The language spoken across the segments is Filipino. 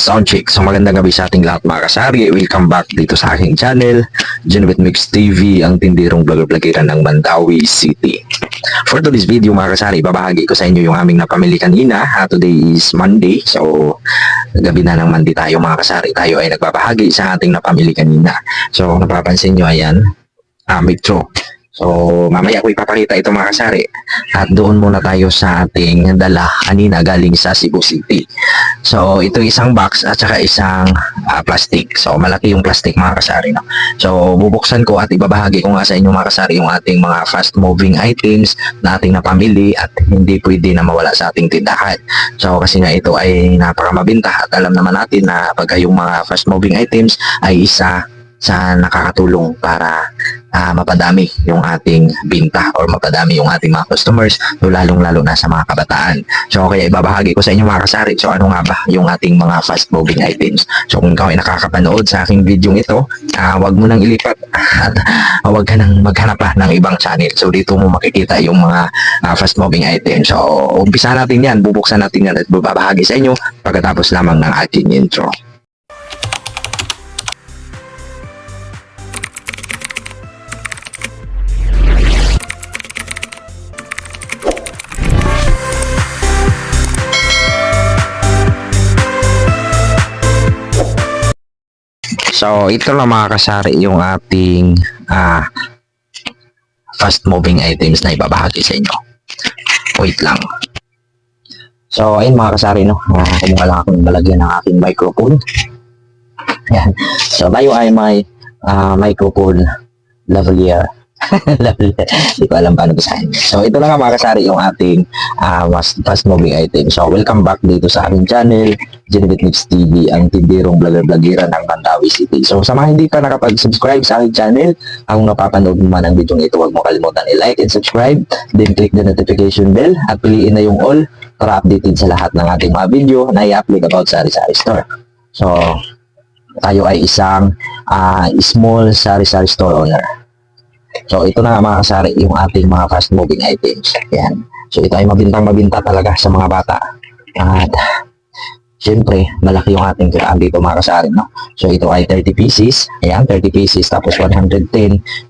Soundcheck. So magandang gabi sa ating lahat mga kasari. Welcome back dito sa aking channel, Genovit Mix TV, ang tindirong vlogger-vlogeran ng Mandawi City. For today's video mga kasari, babahagi ko sa inyo yung aming napamili kanina. Ah, today is Monday, so gabi na ng Monday tayo mga kasari. Tayo ay nagbabahagi sa ating napamili kanina. So napapansin nyo, ayan, ah, metro. So, mamaya ko ipapakita ito mga kasari. At doon muna tayo sa ating dala kanina galing sa Cebu City. So, ito isang box at saka isang ah, plastic. So, malaki yung plastic mga kasari. No? So, bubuksan ko at ibabahagi ko nga sa inyo mga kasari yung ating mga fast moving items na ating napamili at hindi pwede na mawala sa ating tindahan. So, kasi nga ito ay napakamabinta at alam naman natin na pagka yung mga fast moving items ay isa sa nakakatulong para ah, mapadami yung ating binta or mapadami yung ating mga customers so lalong-lalo na sa mga kabataan. So kaya ibabahagi ko sa inyo mga kasari so ano nga ba yung ating mga fast moving items. So kung ikaw ay nakakapanood sa aking video ito, ah, wag mo nang ilipat at ah, wag ka nang maghanap pa ng ibang channel. So dito mo makikita yung mga ah, fast moving items. So umpisa natin yan, bubuksan natin yan at babahagi sa inyo pagkatapos lamang ng ating intro. So, ito lang mga kasari yung ating ah, fast moving items na ibabahagi sa inyo. Wait lang. So, ayun mga kasari, no? Uh, kumuha lang akong balagyan ng aking microphone. Yan. So, tayo ay may ah, microphone lavalier. Hindi ko alam paano basahin. So, ito lang mga kasari yung ating ah, fast, fast moving item. So, welcome back dito sa aking channel, Genevieve Mix TV, ang tindirong vlogger-vloggeran ng Mandawi City. So, sa mga hindi pa nakapag-subscribe sa aking channel, kung napapanood mo man ang video ito, huwag mo kalimutan i-like and subscribe, then click the notification bell at piliin na yung all para updated sa lahat ng ating mga video na i-upload about sa Sari Store. So, tayo ay isang ah, small sari-sari store owner. So, ito na mga kasari, yung ating mga fast moving items. Yan. So, ito ay mabintang mabinta talaga sa mga bata. At, syempre, malaki yung ating kiraan dito mga kasari, no? So, ito ay 30 pieces. Ayan, 30 pieces. Tapos, 110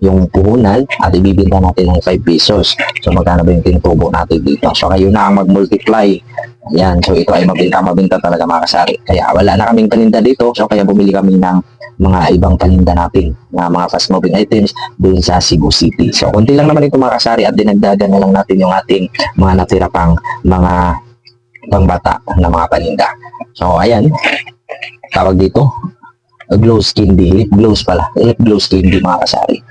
yung puhunan at ibibinta natin ng 5 pesos. So, magkano ba yung tinutubo natin dito? So, kayo na ang mag-multiply. Ayan, so ito ay mabinta-mabinta talaga mga kasari. Kaya wala na kaming paninda dito, so kaya bumili kami ng mga ibang paninda natin na mga fast moving items doon sa Cebu City. So, konti lang naman ito mga at dinagdagan na lang natin yung ating mga natira pang mga pangbata na mga paninda. So, ayan. Tawag dito. Glow skin di. Lip glows pala. Lip glow skin di mga kasari.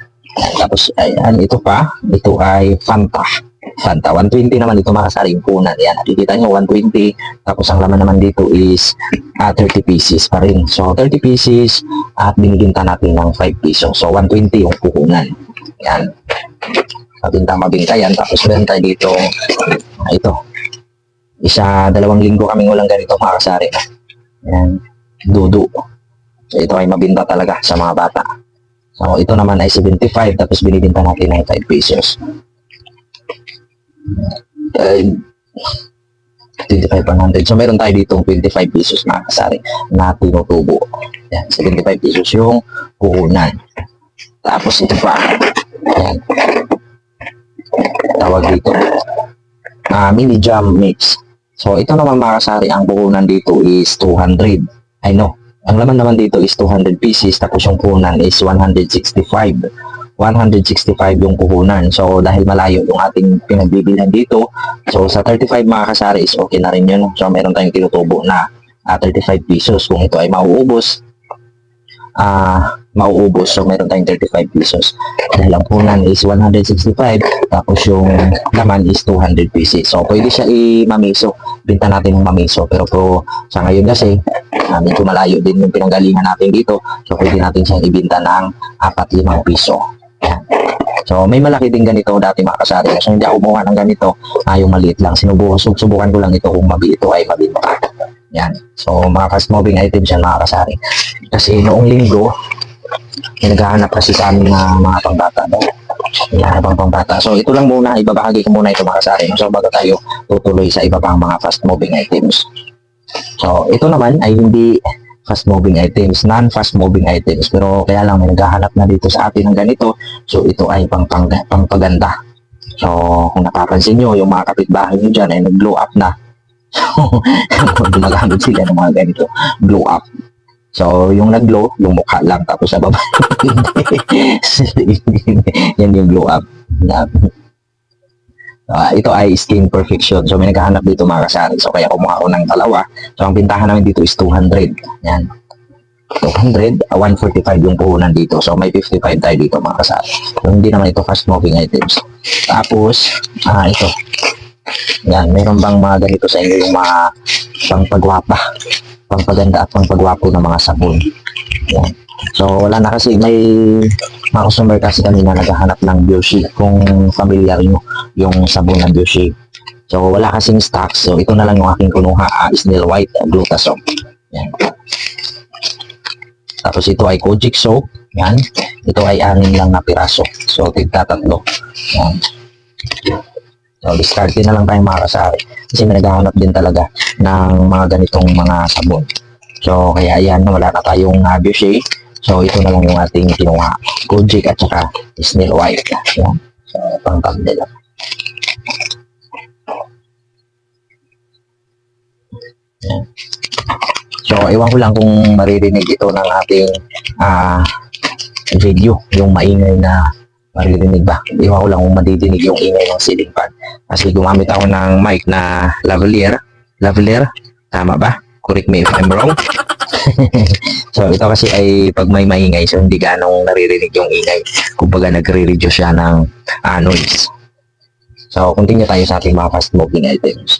Tapos, ayan. Ito pa. Ito ay Fanta. Fanta. 120 naman dito mga kasari. Yung punan. Ayan. Nakikita nyo 120. Tapos, ang laman naman dito is ah, 30 pieces pa rin. So, 30 pieces at binibinta natin ng 5 pesos. So, 120 yung puhunan. Yan. Mabinta mabinta yan. Tapos meron tayo dito, ah, ito. Isa, dalawang linggo kaming walang ganito mga kasari. Yan. Dudu. So, ito ay mabinta talaga sa mga bata. So, ito naman ay 75 tapos binibinta natin ng 5 pesos. Uh, 25,100. So, meron tayo dito 25 pesos mga kasari na tinutubo. Yan, 75 pesos yung puhunan. Tapos ito pa. Yan. Tawag dito. Ah, mini jam mix. So, ito naman mga kasari, ang puhunan dito is 200. I know. Ang laman naman dito is 200 pieces, tapos yung puhunan is 165. 165 yung puhunan. So, dahil malayo yung ating pinagbibilhan dito, so sa 35 mga kasari is okay na rin yun. So, meron tayong tinutubo na ah, 35 pesos. Kung ito ay mauubos, ah mauubos. So, meron tayong 35 pesos. Dahil ang punan is 165, tapos yung laman is 200 pieces. So, pwede siya i-mamiso. Binta natin ng mamiso. Pero po, sa ngayon kasi, uh, medyo malayo din yung pinanggalingan natin dito. So, pwede natin siyang ibinta ng 4-5 piso. Yan. So, may malaki din ganito dati mga kasari. So, hindi ako kumuha ng ganito. Ah, yung maliit lang. Sinubukan, subukan ko lang ito kung mabi ito ay mabinta. Yan. So, mga fast moving items yan mga kasari. Kasi noong linggo, naghahanap kasi sa amin na mga pangbata. No? Hinahanap ang pangbata. So, ito lang muna. Ibabahagi ko muna ito mga kasari. So, bago tayo tutuloy sa iba pang mga fast moving items. So, ito naman ay hindi fast moving items, non-fast moving items. Pero kaya lang may naghahanap na dito sa atin ng ganito. So, ito ay pang, pang, pangpaganda. So, kung napapansin nyo, yung mga kapitbahay nyo dyan ay nag-blow up na. So, gumagamit sila ng mga ganito. Blow up. So, yung nag-glow, yung mukha lang. Tapos sa baba, yan yung glow up. Ah, ito ay skin perfection. So, may naghahanap dito mga kasari. So, kaya kumuha ako ng dalawa. So, ang bintahan namin dito is 200. Yan. 200, ah, 145 yung puhunan dito. So, may 55 tayo dito mga kasari. So, hindi naman ito fast moving items. Tapos, ah, ito. Yan, meron bang mga ganito sa inyo yung mga pangpagwapa, pangpaganda at pangpagwapo ng mga sabon. Yan. So, wala na kasi may mga customer kasi kami na naghahanap ng Bioshi kung familiar nyo yung sabon ng Bioshi. So, wala kasing stock. So, ito na lang yung aking kunuha. Uh, Snail White uh, Glutasol. Yan. Tapos ito ay Kojic soap. Yan. Ito ay anim lang na piraso. So, tigta tatlo. Yan. So, discard na lang tayo mga kasari. Kasi may naghahanap din talaga ng mga ganitong mga sabon. So, kaya yan, wala na tayong uh, Bioshi. So, ito na lang yung ating kinuha. Kojic at saka Snail White. Yan. So, pang thumbnail lang. Yan. So, ewan ko lang kung maririnig ito ng ating ah video, yung maingay na maririnig ba. Ewan ko lang kung madidinig yung ingay ng ceiling fan. Kasi gumamit ako ng mic na lavalier. Lavalier? Tama ba? Correct me if I'm wrong. so, ito kasi ay pag may maingay, so hindi ganong naririnig yung ingay. Kumbaga, nagre-reduce siya ng ah, noise. So, continue tayo sa ating mga fast moving items.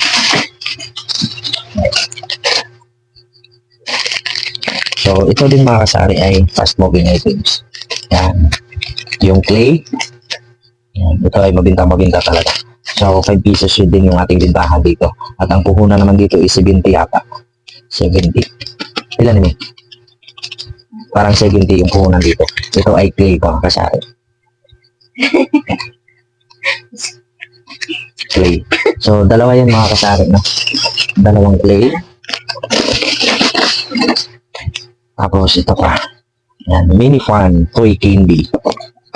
So, ito din mga kasari ay fast moving items. Yan. Yung clay. Yan. Ito ay mabinta-mabinta talaga. So, 5 pesos yun din yung ating bintahan dito. At ang puhunan naman dito is 70 yata. 70. Ilan yun? Parang 70 yung puhunan dito. Ito ay clay mga kasari. clay. So, dalawa yan mga kasari, no? Dalawang clay. Tapos, ito pa. Yan, mini fan, toy candy.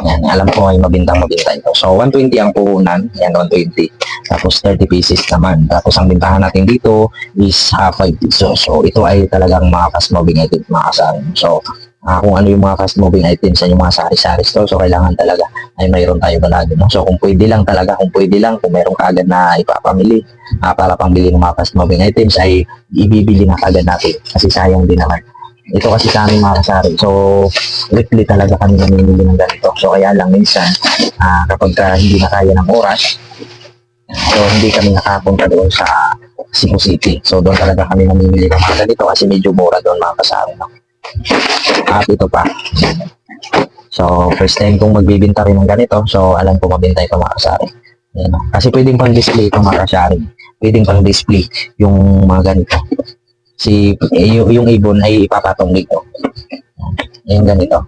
Yan, alam ko ay mabintang-mabinta ito. So, 120 ang puhunan. Yan, 120. Tapos, 30 pieces naman. Tapos, ang bintahan natin dito is uh, 5 pesos. So, ito ay talagang mga fast-moving items, mga kasari. So, ah, kung ano yung mga fast-moving items sa yung mga sari-sari store. So, kailangan talaga ay mayroon tayo palagi. No? So, kung pwede lang talaga, kung pwede lang, kung mayroon kaagad na ipapamili ah, para pangbili ng mga fast-moving items, ay ibibili na kaagad natin. Kasi sayang din naman. Ito kasi sa amin mga kasari. So, weekly talaga kami namimili ng ganito. So, kaya lang minsan, ah, kapag ka hindi na kaya ng oras, so hindi kami nakapunta doon sa Cebu City. So, doon talaga kami namimili ng mga ganito kasi medyo mura doon mga kasari. No? At ito pa. So, first time kong magbibinta rin ng ganito. So, alam ko mabinta ito mga kasari. Ayan? Kasi pwedeng pang display ito mga kasari. Pwedeng pang display yung mga ganito. Si, eh, yung, yung ibon ay ipapatong dito. Ayan ganito.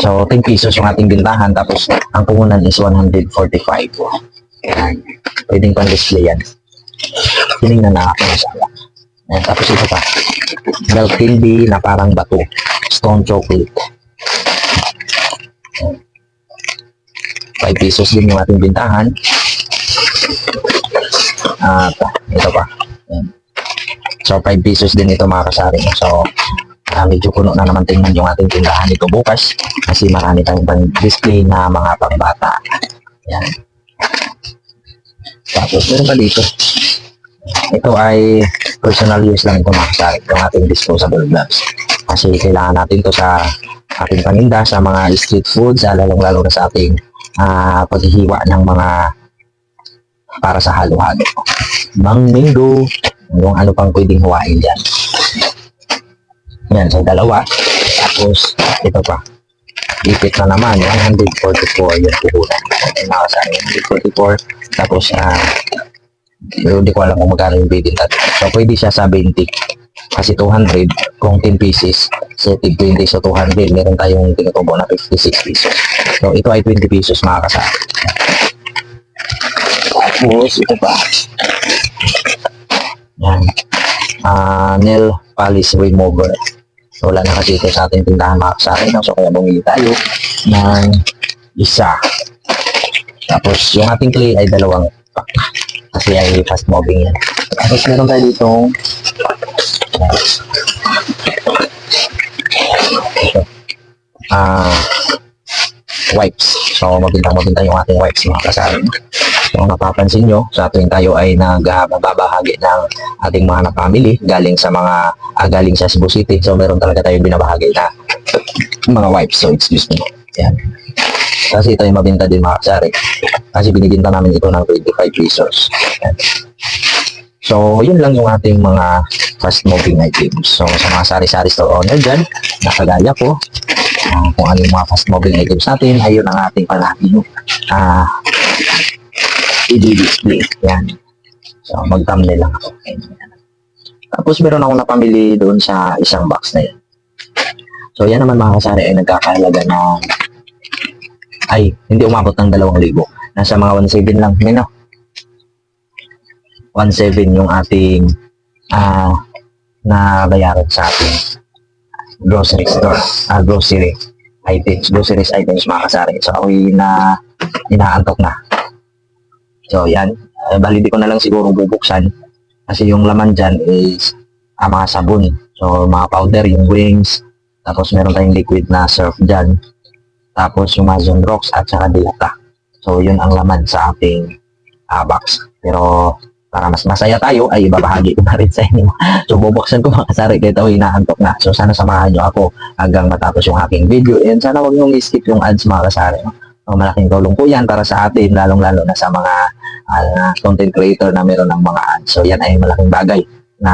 So, 10 pesos yung ating bintahan. Tapos, ang puhunan is 145. Ayan. Pwedeng pang display yan. Tinignan na ako masala. Tapos ito pa. Milk candy na parang bato. Stone chocolate. 5 pesos din yung ating bintahan. At ito pa. So, 5 pesos din ito mga kasari. So, ah, medyo puno na naman tingnan yung ating tindahan dito bukas kasi marami tayong pang display na mga pangbata. Yan. Tapos, meron pa dito. Ito ay personal use lang ito mga kasari. Yung ating disposable gloves. Kasi kailangan natin to sa ating paninda, sa mga street foods, ah, lalong-lalo na sa ating ah, paghihiwa ng mga para sa halo-halo. Mang minggo, yung ano pang pwedeng huwain yan. Yan, so dalawa. Tapos, ito pa. Ipit na naman, 144 yung puhunan. Ay, nakasabi, 144. Tapos, ah, pero hindi ko alam kung magkano yung bibinta. So, pwede siya sa 20. Kasi 200, kung 10 pieces, so 20, so 200, meron tayong tinutubo na 56 pesos. So, ito ay 20 pesos mga. Tapos, ito pa. Yan. Ah, nail polish remover. So, wala na kasi ito sa ating tindahan mga kasari. No? So, kaya bumili tayo ng isa. Tapos, yung ating clay ay dalawang pack. Kasi ay fast moving yan. Tapos, meron tayo dito ito. Ah, wipes. So, mabintang-mabintang yung ating wipes mga kasari. So, napapansin nyo, sa tuwing tayo ay nagbabahagi ng ating mga na-family galing sa mga, ah, galing sa Cebu City. So, meron talaga tayong binabahagi na mga wipes. So, excuse me. Yan. Kasi ito ay mabinta din mga kasari. Kasi binibinta namin ito ng 25 pesos. Yan. So, yun lang yung ating mga fast moving items. So, sa mga sari-sari store owner dyan, nakagaya ko, ah, kung ano yung mga moving items natin, ayun ang ating palagi ah i-display. Yan. So, mag-thumbnail lang ako. Tapos, meron ako napamili doon sa isang box na yan. So, yan naman mga kasari ay nagkakahalaga ng ay, hindi umabot ng 2,000. Nasa mga 1,700 lang. Mino. 1,700 yung ating ah na bayaran sa ating grocery store, ah, grocery items, groceries items mga kasari. So, ako'y na inaantok na. So, yan. Eh, bali, di ko na lang siguro bubuksan kasi yung laman dyan is ah, mga sabon. So, mga powder, yung wings, tapos meron tayong liquid na surf dyan. Tapos yung mga zone rocks at saka dilata. So, yun ang laman sa ating ah, box. Pero, para mas masaya tayo, ay ibabahagi ko na rin sa inyo. So, bubuksan ko mga kasari kahit ako inaantok na. So, sana samahan nyo ako hanggang matapos yung aking video. And sana wag nyo skip yung ads mga kasari. So, malaking tulong po yan para sa atin, lalong-lalo na sa mga ah, content creator na meron ng mga ads. So, yan ay malaking bagay na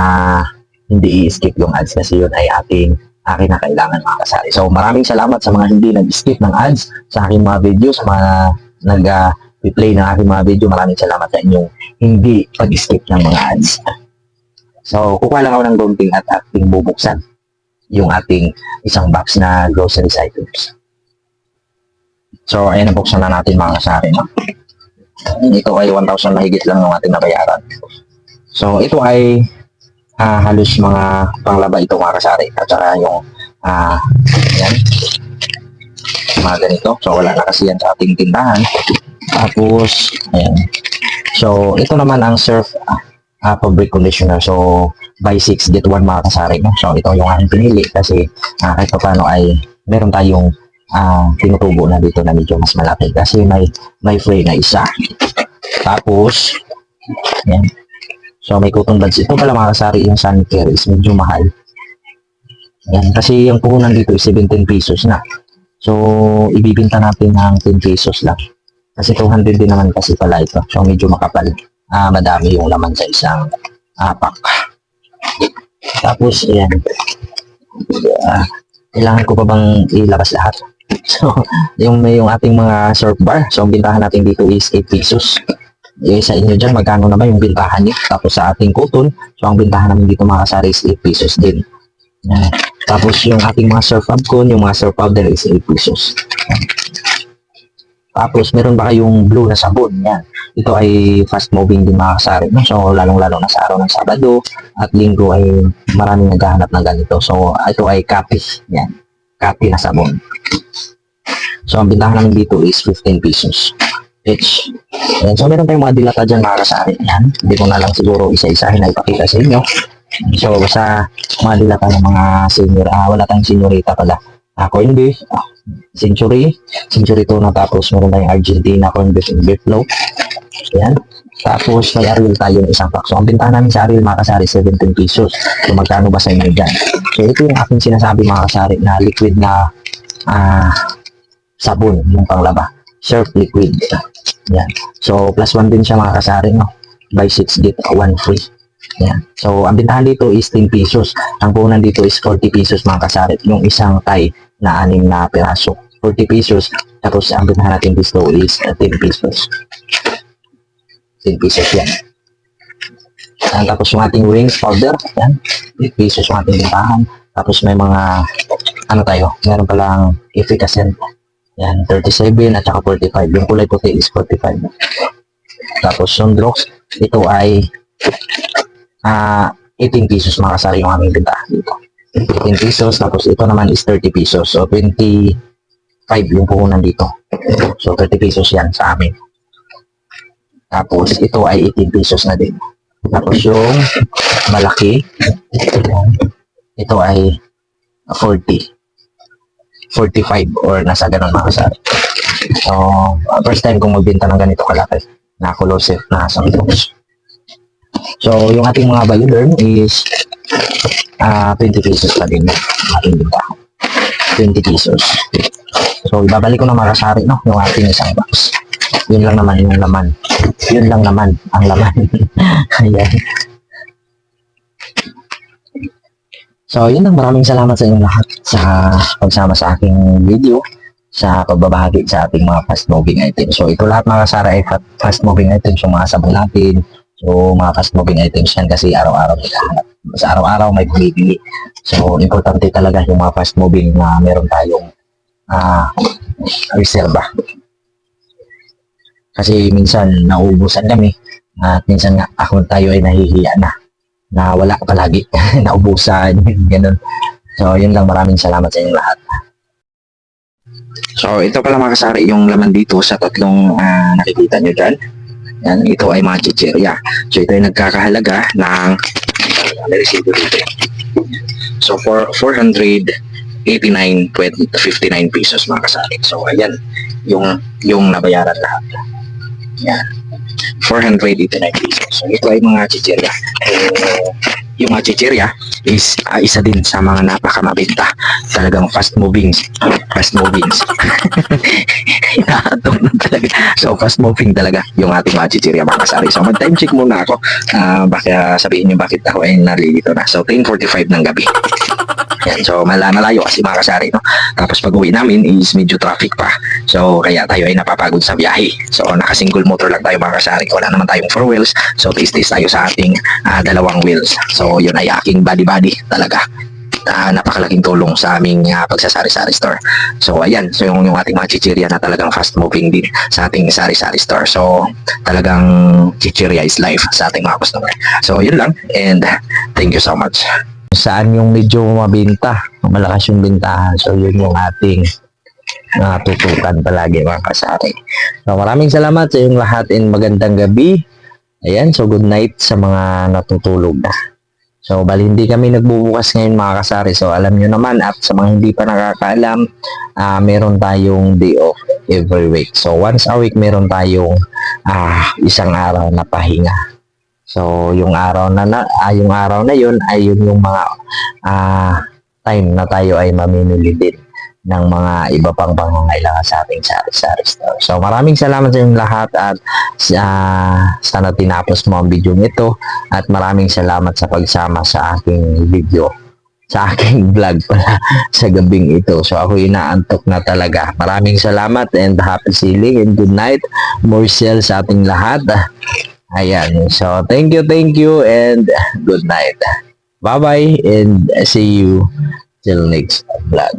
hindi i-skip yung ads kasi yun ay ating akin na kailangan mga kasari. So, maraming salamat sa mga hindi nag-skip ng ads sa aking mga videos, mga nag ah, play ng aking mga video. Maraming salamat sa inyong hindi pag-skip ng mga ads. So, kukuha lang ako ng gunting at ating bubuksan yung ating isang box na groceries items. So, ayan, nabuksan na natin mga kasari. No? Ito ay 1,000 mahigit lang yung ating nabayaran. So, ito ay ah, halos mga panglaba ito mga kasari. At saka yung, ah, ayan, mga ganito. So, wala na kasi yan sa ating tindahan. Tapos, ayan. So, ito naman ang surf uh, fabric conditioner. So, buy 6, get 1 mga kasari. No? So, ito yung aking pinili kasi uh, kahit pa paano ay meron tayong uh, tinutubo na dito na medyo mas malaki kasi may may free na isa. Tapos, ayan. So, may cotton buds. Ito pala mga kasari, yung sun care is medyo mahal. Ayan, kasi yung puhunan dito is 17 pesos na. So, ibibinta natin ng 10 pesos lang. Kasi 200 din naman kasi pala ito. So, medyo makapal. Ah, madami yung laman sa isang apak. Tapos, ayan. Ah, kailangan ko pa bang ilabas lahat? So, yung may yung ating mga surf bar. So, ang bintahan natin dito is 8 pesos. Eh, sa inyo dyan, magkano naman yung bintahan niyo? Tapos sa ating cotton, so ang bintahan namin dito mga kasari is 8 pesos din. Yan. Tapos yung ating mga surf cone, yung mga surf powder is 8 pesos. Yan. Tapos meron ba kayong blue na sabon? Yan. Ito ay fast moving din mga kasari. No? So lalong-lalo na sa araw ng Sabado at Linggo ay maraming naghahanap ng ganito. So ito ay copy. Yan. Copy na sabon. So ang bintahan namin dito is 15 pesos each. Ayan. So meron tayong mga dilata dyan mga kasari. Yan. Hindi ko na lang siguro isa-isahin na ipakita sa inyo. So basta mga dilata ng mga senior. Ah, wala tayong seniorita pala. Ah, Coinbase, ah, Century, Century 2 na tapos meron tayong Argentina, Coinbase, and Biflow. Yan. Tapos may Ariel tayo ng isang pack. So ang bintahan namin sa Ariel mga kasari 17 pesos. So magkano ba sa inyo dyan? So ito yung aking sinasabi mga kasari na liquid na ah, sabon yung panglaba. Surf liquid. Yan. So plus 1 din siya mga kasari no. Buy 6 get 1 free. Yan. So ang bintahan dito is 10 pesos. Ang puhunan dito is 40 pesos mga kasari. Yung isang tie na anim na piraso. 40 pesos. Tapos ang bintahan natin dito is uh, 10 pesos. 10 pesos yan. Yan, tapos yung ating wings powder, yan, 8 pesos yung ating bintahan. Tapos may mga, ano tayo, meron palang efficacy yan, 37 at saka 45. Yung kulay puti is 45. Tapos yung drugs, ito ay ah 18 pesos mga yung aming benta dito. 18 pesos, tapos ito naman is 30 pesos. So, 25 yung puhunan dito. So, 30 pesos yan sa amin. Tapos, ito ay 18 pesos na din. Tapos, yung malaki, ito ay 40. 45 or nasa ganun mga. So, first time kong magbenta ng ganito kalaki na colosive na samples. So, yung ating mga Bioderm is ah 20 pesos pa din ating benta. 20 pesos. So, ibabalik ko na mga kasari, no? Yung ating isang box. Yun lang naman yung laman. Yun lang naman ang laman. Ayan. So, yun lang. Maraming salamat sa inyo lahat sa pagsama sa aking video sa pagbabahagi sa ating mga fast moving items. So, ito lahat mga kasara ay fa- fast moving items yung mga sabon natin. So, mga fast moving items yan kasi araw-araw naghahanap. Sa araw-araw may bumibili. So, importante talaga yung mga fast moving na meron tayong ah reserba. Kasi minsan nauubusan kami at minsan nga ako tayo ay nahihiya na na wala palagi naubusan ganun. So, yun lang maraming salamat sa inyo lahat. So, ito pala mga kasari yung laman dito sa tatlong ah, nakikita nyo dyan. Yan, ito ay mga chichirya. So, ito ay nagkakahalaga ng resibo dito. So, for 489.59 pesos mga kasari. So, ayan, yung, yung nabayaran lahat. Yan. 489 pesos. So, ito ay mga chichirya. Eh, yung mga chichirya is ah, isa din sa mga napakamabenta. Talagang fast moving. Fast moving. Inaatong na talaga. So, fast moving talaga yung ating mga chichirya mga kasari. So, mag-time check muna ako. Ah, baka sabihin nyo bakit ako ay nalilito na. So, 10.45 ng gabi. Yan, so mala malayo kasi mga kasari, no? Tapos pag uwi namin is medyo traffic pa. So, kaya tayo ay napapagod sa biyahe. So, naka-single motor lang tayo mga kasari. Wala naman tayong four wheels. So, taste-taste tayo sa ating ah, dalawang wheels. So, yun ay aking body-body talaga. Ah, napakalaking tulong sa aming ah, pagsasari-sari store. So, ayan. So, yung, yung ating mga chichirya na talagang fast moving din sa ating sari-sari store. So, talagang chichirya is life sa ating mga customer. So, yun lang. And thank you so much. Saan yung medyo mabinta? Malakas yung bintahan. So, yun yung ating uh, tutukan palagi mga kasari. So, maraming salamat sa inyong lahat and magandang gabi. Ayan, so good night sa mga natutulog na. So, bali hindi kami nagbubukas ngayon mga kasari. So, alam nyo naman at sa mga hindi pa nakakaalam, ah meron tayong day off every week. So, once a week meron tayong ah isang araw na pahinga. So, yung araw na, na ah, yung araw na yun ay yun yung mga ah time na tayo ay mamimili din ng mga iba pang pangangailangan sa ating sari-sari store. So maraming salamat sa inyong lahat at ah, sana tinapos mo ang video nito at maraming salamat sa pagsama sa aking video sa aking vlog pala sa gabing ito. So ako inaantok na talaga. Maraming salamat and happy sailing and good night. More sales sa ating lahat. Ayan. So thank you, thank you and good night. Bye-bye and see you till next vlog.